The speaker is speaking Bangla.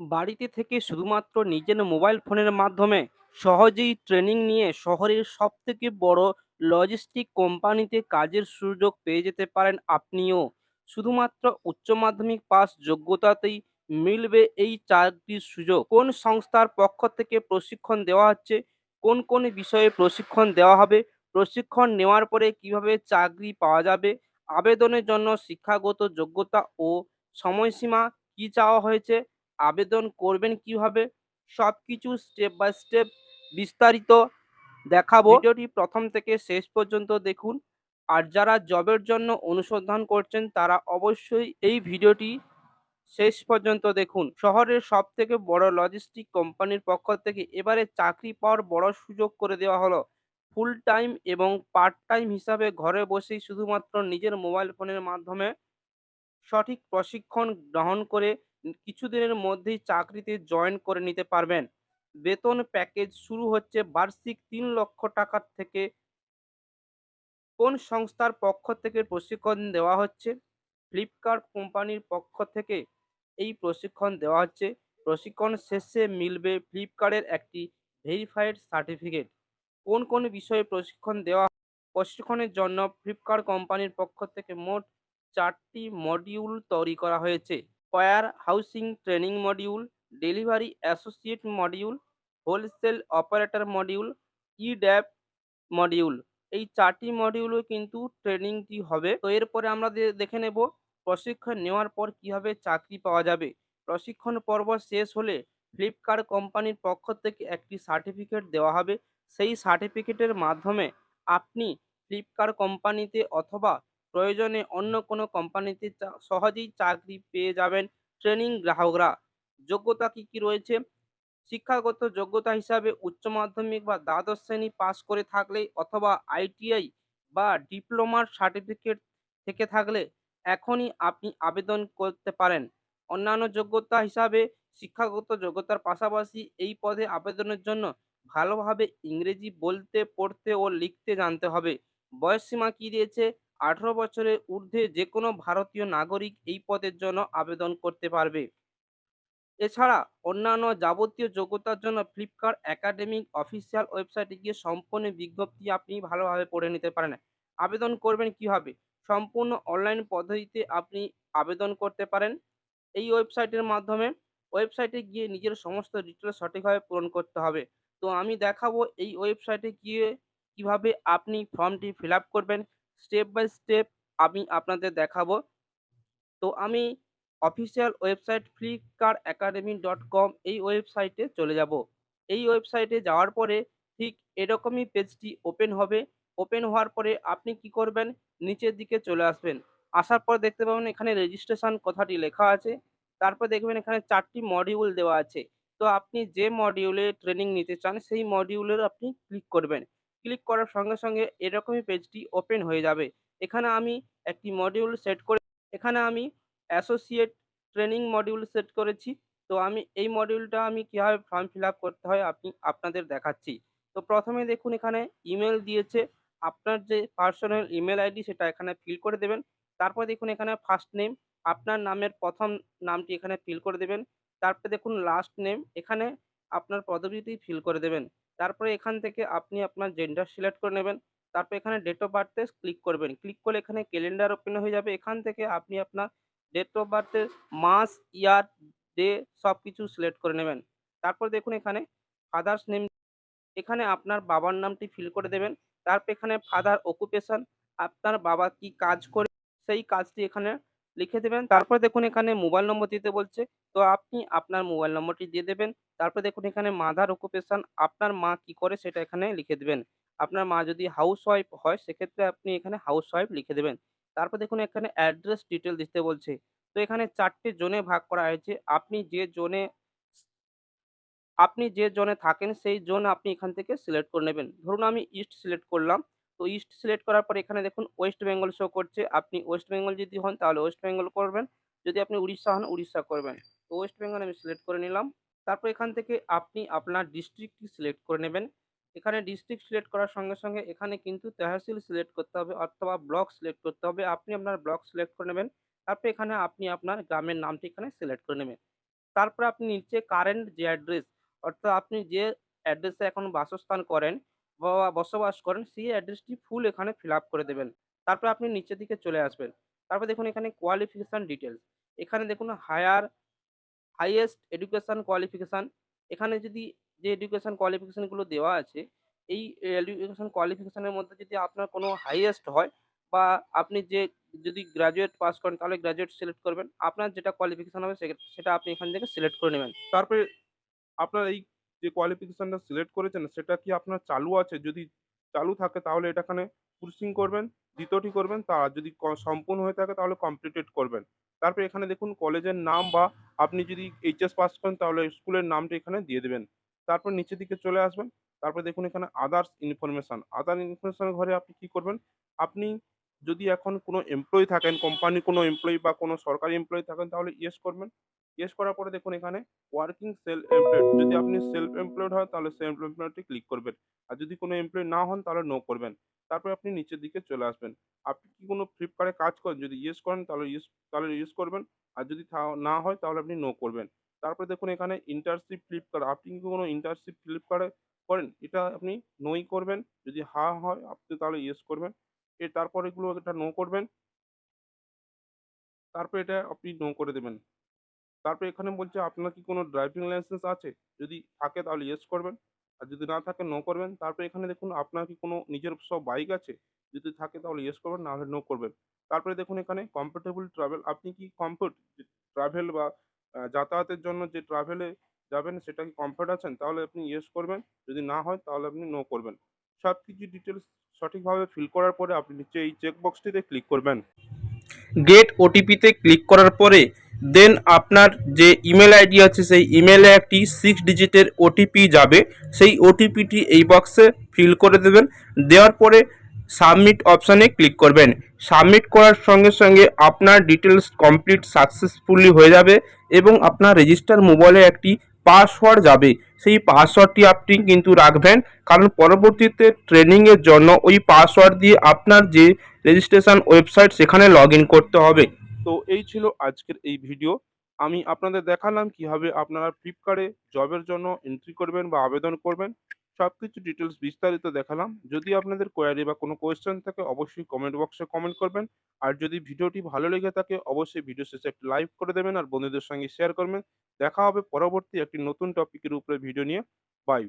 বাড়িতে থেকে শুধুমাত্র নিজের মোবাইল ফোনের মাধ্যমে সহজেই ট্রেনিং নিয়ে শহরের সবথেকে বড় লজিস্টিক কোম্পানিতে কাজের সুযোগ পেয়ে যেতে পারেন আপনিও। শুধুমাত্র উচ্চ মাধ্যমিক পাস যোগ্যতাতেই মিলবে এই চাকরির সুযোগ। কোন সংস্থার পক্ষ থেকে প্রশিক্ষণ দেওয়া হচ্ছে? কোন কোন বিষয়ে প্রশিক্ষণ দেওয়া হবে? প্রশিক্ষণ নেওয়ার পরে কীভাবে চাকরি পাওয়া যাবে? আবেদনের জন্য শিক্ষাগত যোগ্যতা ও সময়সীমা কি চাওয়া হয়েছে? আবেদন করবেন কীভাবে? সবকিছু স্টেপ বাই স্টেপ বিস্তারিত দেখাবো। ভিডিওটি প্রথম থেকে শেষ পর্যন্ত দেখুন। আর যারা জবের জন্য অনুসন্ধান করছেন, তারা অবশ্যই এই ভিডিওটি শেষ পর্যন্ত দেখুন। শহরের সব থেকে বড় লজিস্টিক কোম্পানির পক্ষ থেকে এবারে চাকরি পাওয়ার বড় সুযোগ করে দেওয়া হলো। ফুল টাইম এবং পার্ট টাইম হিসাবে ঘরে বসেই শুধুমাত্র নিজের মোবাইল ফোনের মাধ্যমে সঠিক প্রশিক্ষণ গ্রহণ করে কিছুদিনের মধ্যেই চাকরিতে জয়েন করে নিতে পারবেন। বেতন প্যাকেজ শুরু হচ্ছে বার্ষিক তিন লক্ষ টাকার থেকে। কোন সংস্থার পক্ষ থেকে প্রশিক্ষণ দেওয়া হচ্ছে? ফ্লিপকার্ট কোম্পানির পক্ষ থেকে এই প্রশিক্ষণ দেওয়া হচ্ছে। প্রশিক্ষণ শেষে মিলবে ফ্লিপকার্টের একটি ভেরিফাইড সার্টিফিকেট কোন কোন বিষয়ে প্রশিক্ষণ দেওয়া প্রশিক্ষণের জন্য ফ্লিপকার্ট কোম্পানির পক্ষ থেকে মোট চারটি মডিউল তৈরি করা হয়েছে। Warehousing training module, delivery associate module, wholesale operator module E ড্যাপ মডিউল। এই চারটি মডিউলও কিন্তু ট্রেনিংটি হবে। তো এরপরে আমরা দেখে নেব প্রশিক্ষণ নেওয়ার পর কীভাবে চাকরি পাওয়া যাবে। প্রশিক্ষণ পর্ব শেষ হলে ফ্লিপকার্ট কোম্পানির পক্ষ থেকে একটি সার্টিফিকেট দেওয়া হবে। সেই সার্টিফিকেটের মাধ্যমে আপনি ফ্লিপকার্ট কোম্পানিতে অথবা প্রয়োজনে অন্য কোনো কোম্পানিতে সহজেই চাকরি পেয়ে যাবেন ট্রেনিং গ্রাহকরা। যোগ্যতা কি কি রয়েছে? শিক্ষাগত যোগ্যতা হিসাবে উচ্চ মাধ্যমিক বা দ্বাদশ শ্রেণি পাস করে থাকলে অথবা আইটিআই বা ডিপ্লোমার সার্টিফিকেট থেকে থাকলে এখনই আপনি আবেদন করতে পারেন। অন্যান্য যোগ্যতা হিসাবে শিক্ষাগত যোগ্যতার পাশাপাশি এই পদে আবেদনের জন্য ভালোভাবে ইংরেজি বলতে, পড়তে ও লিখতে জানতে হবে। বয়সসীমা কি দিয়েছে? আঠারো বছরের ঊর্ধ্বে যে কোনো ভারতীয় নাগরিক এই পদের জন্য আবেদন করতে পারবে। এছাড়া অন্যান্য যাবতীয় যোগ্যতার জন্য ফ্লিপকার্ট একাডেমিক অফিসিয়াল ওয়েবসাইটে গিয়ে সম্পূর্ণ বিজ্ঞপ্তি আপনি ভালোভাবে পড়ে নিতে পারেন। আবেদন করবেন কীভাবে? সম্পূর্ণ অনলাইন পদ্ধতিতে আপনি আবেদন করতে পারেন। এই ওয়েবসাইটের মাধ্যমে ওয়েবসাইটে গিয়ে নিজের সমস্ত ডিটেলস সঠিকভাবে পূরণ করতে হবে। তো আমি দেখাবো এই ওয়েবসাইটে গিয়ে কীভাবে আপনি ফর্মটি ফিল আপ করবেন। স্টেপ বাই স্টেপ আমি আপনাদের দেখাবো। তো আমি official website Flipkart academy dot com এই ওয়েবসাইটে চলে যাব। এই ওয়েবসাইটে যাওয়ার পরে ঠিক এরকমই পেজটি ওপেন হবে। ওপেন হওয়ার পরে আপনি কি করবেন? নিচের দিকে চলে আসবেন। আসার পর দেখতে পাবেন এখানে রেজিস্ট্রেশন কথাটি লেখা আছে। তারপর দেখবেন এখানে চারটি মডিউল দেওয়া আছে। তো আপনি যে মডিউলে ট্রেনিং নিতে চান, সেই মডিউলের আপনি ক্লিক করবেন। ক্লিক করার সঙ্গে সঙ্গে এরকমই পেজটি ওপেন হয়ে যাবে। এখানে আমি একটি মডিউল সেট করে, এখানে আমি অ্যাসোসিয়েট ট্রেনিং মডিউল সেট করেছি। তো আমি, এই মডিউলটা আমি কীভাবে ফর্ম ফিল করতে হয় আপনি, আপনাদের দেখাচ্ছি। তো প্রথমে দেখুন এখানে ইমেল দিয়েছে। আপনার যে পার্সোনাল ইমেল আইডি সেটা এখানে ফিল করে দেবেন। তারপর দেখুন এখানে ফার্স্ট নেম আপনার নামের প্রথম নামটি এখানে ফিল করে দেবেন। তারপরে দেখুন লাস্ট নেম এখানে আপনার পদবিটি ফিল করে দেবেন। তারপরে এখান থেকে আপনি আপনার জেন্ডার সিলেক্ট করে নেবেন। তারপর এখানে ডেট অফ বার্থে ক্লিক করবেন। ক্লিক করলে এখানে ক্যালেন্ডার ওপেন হয়ে যাবে। এখান থেকে আপনি আপনার ডেট অফ বার্থের মাস ইয়ার ডে সব কিছু সিলেক্ট করে নেবেন। তারপর দেখুন এখানে ফাদার্স নেম এখানে আপনার বাবার নামটি ফিল করে দেবেন। তারপর এখানে ফাদার অকুপেশন আপনার বাবা কি কাজ করে, সেই কাজটি এখানে লিখে দেবেন। তারপর দেখুন এখানে মোবাইল নম্বর দিতে বলছে। তো আপনি আপনার মোবাইল নম্বরটি দিয়ে দেবেন। তারপর দেখুন এখানে মাদার অকুপেশন আপনার মা কি করে সেটা এখানে লিখে দেবেন। আপনার মা যদি হাউস ওয়াইফ হয় সেক্ষেত্রে আপনি এখানে হাউস ওয়াইফ লিখে দেবেন। তারপর দেখুন এখানে অ্যাড্রেস ডিটেল দিতে বলছে। তো এখানে চারটে জোনে ভাগ করা হয়েছে। আপনি যে জোনে আপনি যে জোনে থাকেন সেই জোন আপনি এখান থেকে সিলেক্ট করে নেবেন। ধরুন আমি ইস্ট সিলেক্ট করলাম। তো ইস্ট সিলেক্ট করার পরে এখানে দেখুন ওয়েস্ট বেঙ্গল শো করছে। আপনি ওয়েস্ট বেঙ্গল যদি হন তাহলে ওয়েস্ট বেঙ্গল করবেন। যদি আপনি উড়িষ্যা হন উড়িষ্যা করবেন। তো ওয়েস্ট বেঙ্গল আমি সিলেক্ট করে নিলাম। তারপর এখান থেকে আপনি আপনার ডিস্ট্রিক্টটি সিলেক্ট করে নেবেন। এখানে ডিস্ট্রিক্ট সিলেক্ট করার সঙ্গে সঙ্গে এখানে কিন্তু তহসিল সিলেক্ট করতে হবে অথবা ব্লক সিলেক্ট করতে হবে। আপনি আপনার ব্লক সিলেক্ট করে নেবেন। তারপর এখানে আপনি আপনার গ্রামের নামটি এখানে সিলেক্ট করে নেবেন। তারপরে আপনি নিচে কারেন্ট যে অ্যাড্রেস অর্থাৎ আপনি যে অ্যাড্রেসে এখন বাসস্থান করেন বা বসবাস করেন, সেই অ্যাড্রেসটি ফুল এখানে ফিল করে দেবেন। তারপরে আপনি নিচের দিকে চলে আসবেন। তারপর দেখুন এখানে কোয়ালিফিকেশান ডিটেলস এখানে দেখুন হায়ার হাইয়েস্ট এডুকেশান কোয়ালিফিকেশান এখানে যদি যে এডুকেশান কোয়ালিফিকেশানগুলো দেওয়া আছে, এই এডুকেশান কোয়ালিফিকেশানের মধ্যে যদি আপনার কোনো হাইয়েস্ট হয় বা আপনি যে যদি গ্র্যাজুয়েট পাস করেন, তাহলে গ্র্যাজুয়েট সিলেক্ট করবেন। আপনার যেটা কোয়ালিফিকেশান হবে সেটা আপনি এখান থেকে সিলেক্ট করে নেবেন। তারপরে আপনার এই যে কোয়ালিফিকেশানটা সিলেক্ট করেছেন, সেটা কি আপনার চালু আছে? যদি চালু থাকে, তাহলে এটা এখানে করবেন, দ্বিতীয়টি করবেন তা আর যদি সম্পূর্ণ হয়ে থাকে তাহলে কমপ্লিটেড করবেন। তারপর এখানে দেখুন কলেজের নাম বা আপনি যদি এইচএস পাস করেন তাহলে স্কুলের নামটা এখানে দিয়ে দেবেন। তারপর নিচের দিকে চলে আসবেন। তারপর দেখুন এখানে আদার্স ইনফরমেশন, আদার ইনফরমেশন ঘরে আপনি কি করবেন? আপনি যদি এখন কোনো এমপ্লয়ি থাকেন, কোম্পানি কোনো এমপ্লয়ি বা কোনো সরকারি এমপ্লয়ি থাকেন তাহলে ইয়েস করবেন। ইয়েস করার পরে দেখুন এখানে ওয়ার্কিং সেলফ এমপ্লয়েড যদি আপনি সেলফ এমপ্লয়েড হয় তাহলে সেলফ এমপ্লয়েডে ক্লিক করবেন। আর যদি কোনো এমপ্লয়ি না হন তাহলে নো করবেন। তারপরে আপনি নিচের দিকে চলে আসবেন। আপনি কি কোনো ফ্লিপকার্টে কাজ করেন? যদি ইয়েস করেন, তাহলে ইয়েস তাহলে ইয়েস করবেন। আর যদি না হয়, তাহলে আপনি নো করবেন। তারপরে দেখুন এখানে ইন্টারশিপ ফ্লিপকার্ট আপনি কি কোনো ইন্টার্নশিপ ফ্লিপকার্টে করেন? এটা আপনি নোই করবেন। যদি হা হয়, আপনি তাহলে ইয়েস করবেন। এর তারপর এগুলো এটা নো করবেন। তারপর এটা আপনি নো করে দেবেন। তারপরে এখানে বলছে, আপনার কি কোনো ড্রাইভিং লাইসেন্স আছে? যদি থাকে, তাহলে ইয়েস করবেন। আর যদি না থাকে নো করবেন। তারপরে এখানে দেখুন আপনার কি কোনো নিজের সব বাইক আছে? যদি থাকে তাহলে ইয়েস করবেন, না হলে নো করবেন। তারপরে দেখুন এখানে কমফোর্টেবল ট্রাভেল আপনি কি কমফোর্ট ট্রাভেল বা যাতায়াতের জন্য যে ট্রাভেল যাবেন সেটা কি কমফোর্ট আছেন? তাহলে আপনি ইয়েস করবেন। যদি না হয় তাহলে আপনি নো করবেন। সবকিছু ডিটেইলস সঠিকভাবে ফিল করার পরে আপনি নিচে এই চেক বক্সটিতে ক্লিক করবেন। গেট ওটিপিতে ক্লিক করার পরে দেন আপনার যে ইমেল আইডি আছে, সেই ইমেলে একটি সিক্স ডিজিটের ওটিপি যাবে। সেই ওটিপিটি এই বক্সে ফিল করে দেবেন। দেওয়ার পরে সাবমিট অপশানে ক্লিক করবেন। সাবমিট করার সঙ্গে সঙ্গে আপনার ডিটেলস কমপ্লিট সাকসেসফুলি হয়ে যাবে এবং আপনার রেজিস্টার মোবাইলে একটি পাসওয়ার্ড যাবে। সেই পাসওয়ার্ডটি আপনি কিন্তু রাখবেন। কারণ পরবর্তীতে ট্রেনিংয়ের জন্য ওই পাসওয়ার্ড দিয়ে আপনার যে রেজিস্ট্রেশন ওয়েবসাইট সেখানে লগইন করতে হবে। তো এই ছিল আজকের এই ভিডিও। আমি আপনাদের দেখালাম কীভাবে আপনারা ফ্লিপকার্টে জবের জন্য এন্ট্রি করবেন বা আবেদন করবেন। সব কিছু ডিটেলস বিস্তারিত দেখালাম। যদি আপনাদের কোয়ারি বা কোনো কোয়েশ্চেন থাকে, অবশ্যই কমেন্ট বক্সে কমেন্ট করবেন। আর যদি ভিডিওটি ভালো লেগে থাকে, অবশ্যই ভিডিও শেষে একটি লাইক করে দেবেন আর বন্ধুদের সঙ্গে শেয়ার করবেন। দেখা হবে পরবর্তী একটি নতুন টপিকের উপরে ভিডিও নিয়ে। বাই।